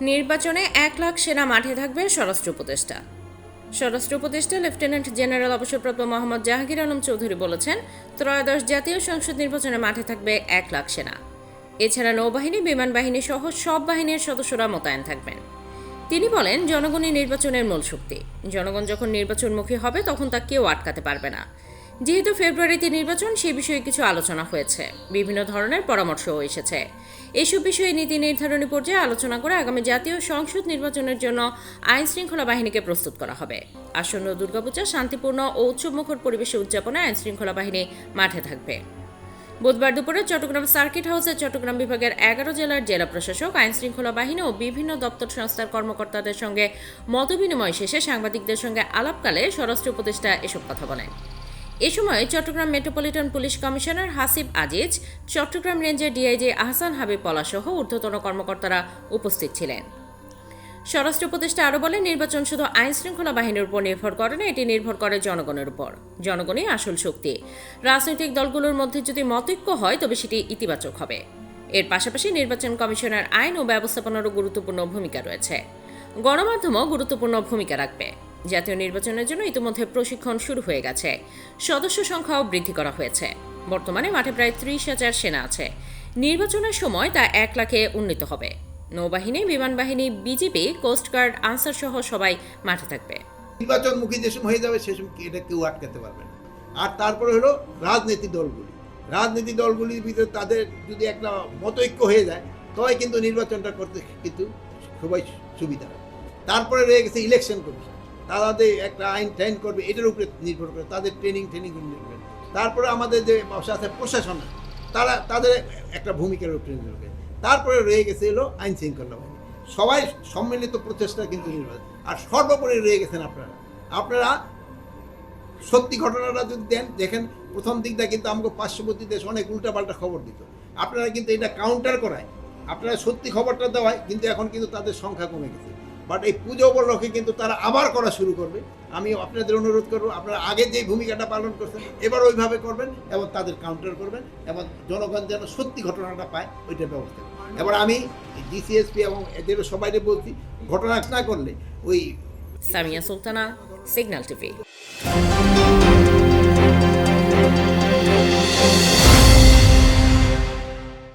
নির্বাচনে এক লাখ সেনা মাঠে থাকবে স্বরাষ্ট্র উপদেষ্টা। স্বরাষ্ট্র উপদেষ্টা লেফটেন্যান্ট জেনারেল অবসরপ্রাপ্ত মোহাম্মদ জাহাঙ্গীর আলম চৌধুরী বলেছেন, ত্রয়োদশ জাতীয় সংসদ নির্বাচনে মাঠে থাকবে এক লাখ সেনা। এছাড়া নৌবাহিনী, বিমান বাহিনী সহ সব বাহিনীর সদস্যরা মোতায়েন থাকবেন। তিনি বলেন, জনগণই নির্বাচনের মূল শক্তি। জনগণ যখন নির্বাচনমুখী হবে, তখন তা কেউ আটকাতে পারবে না। যেহেতু ফেব্রুয়ারিতে নির্বাচন, সে বিষয়ে কিছু আলোচনা হয়েছে। বিভিন্ন ধরনের পরামর্শও এসেছে। এসব বিষয়ে নীতি নির্ধারণী পর্যায়ে আলোচনা করে আগামী জাতীয় সংসদ নির্বাচনের জন্য আইন শৃঙ্খলা বাহিনীকে প্রস্তুত করা হবে। আসন্ন দুর্গাপূজা শান্তিপূর্ণ ও উৎসবমুখর পরিবেশে উদযাপনে আইন শৃঙ্খলা বাহিনী মাঠে থাকবে। বুধবার দুপুরে চট্টগ্রাম সার্কিট হাউসে চট্টগ্রাম বিভাগের এগারো জেলার জেলা প্রশাসক আইন শৃঙ্খলা বাহিনী ও বিভিন্ন দপ্তর সংস্থার কর্মকর্তাদের সঙ্গে মতবিনিময় শেষে সাংবাদিকদের সঙ্গে আলাপকালে স্বরাষ্ট্র উপদেষ্টা এসব কথা বলেন। এ সময় Chittagong metropolitan police commissioner Hasib Aziz, Chittagong রেঞ্জের ডিআইজি আহসান হাবিব পলা সহ ঊর্ধ্বতন কর্মকর্তারা উপস্থিত ছিলেন। স্বরাষ্ট্র উপদেষ্টা আরও বলেন, নির্বাচন শুধু আইন শৃঙ্খলা বাহিনীর উপর নির্ভর করে না, এটি নির্ভর করে জনগণের উপর। জনগণই আসল শক্তি। রাজনৈতিক দলগুলোর মধ্যে যদি মতৈক্য হয়, তবে সেটি ইতিবাচক হবে। এর পাশাপাশি নির্বাচন কমিশনের আইন ও ব্যবস্থাপনারও গুরুত্বপূর্ণ ভূমিকা রয়েছে। গণমাধ্যমও গুরুত্বপূর্ণ ভূমিকা রাখবে। জাতীয় নির্বাচনের জন্য ইতিমধ্যে প্রশিক্ষণ শুরু হয়ে গেছে। সদস্য সংখ্যাও বৃদ্ধি করা হয়েছে। বর্তমানে মাঠে প্রায় ত্রিশ হাজার সেনা আছে। নির্বাচনের সময় তা এক লাখে উন্নীত হবে। নৌবাহিনী, বিমান বাহিনী, বিজিবি কোস্টগার্ড আনসার সহ সবাই মাঠে থাকবে। নির্বাচনমুখী যে সময় হয়ে যাবে, সে সময় এটা কেউ আটকাতে পারবে না। আর তারপরে হলো রাজনীতি দলগুলি। রাজনীতি দলগুলির ভিতরে তাদের যদি একটা মতৈক্য হয়ে যায় তবে কিন্তু নির্বাচনটা করতে কিন্তু খুবই সুবিধা। তারপরে রয়ে গেছে ইলেকশন কমিশন। তাদের একটা আইন টাইন করবে এটার উপরে নির্ভর করে তাদের ট্রেনিং ট্রেনিং নির্ভর তারপরে আমাদের যে সাথে প্রশাসন আছে, তারা তাদের একটা ভূমিকার উপরে নির্ভর করে। তারপরে রয়ে গেছে এলো আইন শৃঙ্খলা বাহিনী। সবাই সম্মিলিত প্রচেষ্টা কিন্তু নির্ভর আর সর্বোপরি রয়ে গেছেন আপনারা। আপনারা সত্যি ঘটনাটা যদি দেন দেখেন প্রথম দিকটা কিন্তু আমাকে পার্শ্ববর্তী দেশ অনেক উল্টাপাল্টা খবর দিত। আপনারা কিন্তু এটা কাউন্টার করায়। আপনারা সত্যি খবরটা দেওয়ায় কিন্তু এখন কিন্তু তাদের সংখ্যা কমে গেছে। বাট এই পুজো উপলক্ষে কিন্তু তারা আবার করা শুরু করবে। আমি আপনাদের অনুরোধ করব, আপনারা আগে যে ভূমিকাটা পালন করছেন, এবার ওইভাবে করবেন এবং তাদের কাউন্টার করবেন এবং জনগণ যেন সত্যি ঘটনাটা পায়, ওইটার ব্যবস্থা এবার আমি ডিসিএসপি এবং এদের সবাইকে বলছি, ঘটনা না করলে ওই সামিয়া সুলতানা সিগন্যাল টিভি